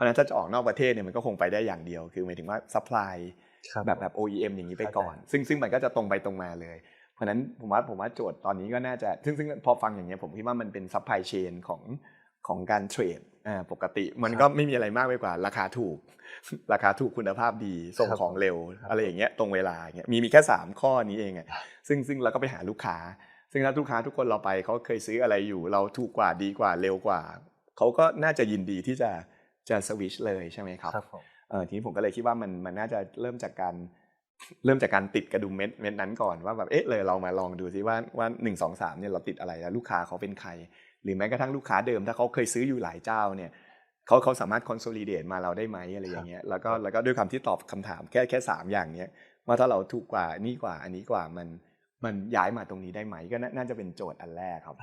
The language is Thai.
ราะฉะนั้นถ้าจะออกนอกประเทศเนี่ยมันก็คงไปได้อย่างเดียว คือหมายถึงว่าซัพพลายครับแบบแบบ OEM อย่างนี้ไปก่อนเข้าใจซึ่งซึ่งมันก็จะตรงไปตรงมาเลย เพราะฉะนั้นผมว่าผมว่าโจทย์ตอนนี้ก็น่าจะ ซึ่งซึ่งพอฟังอย่างเงี้ยผมคิดว่ามันเป็นซัพพลายเชนของของการเทรดอ่าปกติมันก็ไม่มีอะไรมากไปกว่า ราคาถูก ราคาถูกคุณภาพดีส่งของเร็ว อะไรอย่างเงี้ยตรงเวลาอย่างเงี้ยมีมีแค่สามข้อนี้เองอะซึ่งซึ่งเราก็ไปหาลูกค้า ซึ่งถ้าลูกค้าทุกคนเราไปเขาเคยซื้ออะไรอยู่ เราถูกกว่าดีกว่าเร็วกว่าเขาก็น่าจะยินดีที่จะ จะสวิชเลยใช่ไหมครับครับผมเออทีนี้ผมก็เลยคิดว่ามันมันน่าจะเริ่มจากการเริ่มจากการติดกระดุมเม็ดเม็ดนั้นก่อนว่าแบบเอ๊ะเลยเรามาลองดูซิว่าว่าหนึ่งสองสามเนี่ยเราติดอะไรแล้วลูกค้าเขาเป็นใคร หรือแม้กระทั่งลูกค้าเดิม ถ้าเขาเคยซื้ออยู่หลายเจ้าเนี่ยเขาเขาสามารถคอนโซลิเดตมาเราได้ไหมอะไรอย่างเงี้ยแล้วก็แล้วก็ด้วยคำที่ตอบคำถามแค่แค่สามอย่างเนี้ยว่าถ้าเราถูกกว่านี่กว่าอันนี้กว่ามันมันย้ายมาตรงนี้ได้ไหมก็น่าน่าจะเป็นโจทย์อันแรกครับ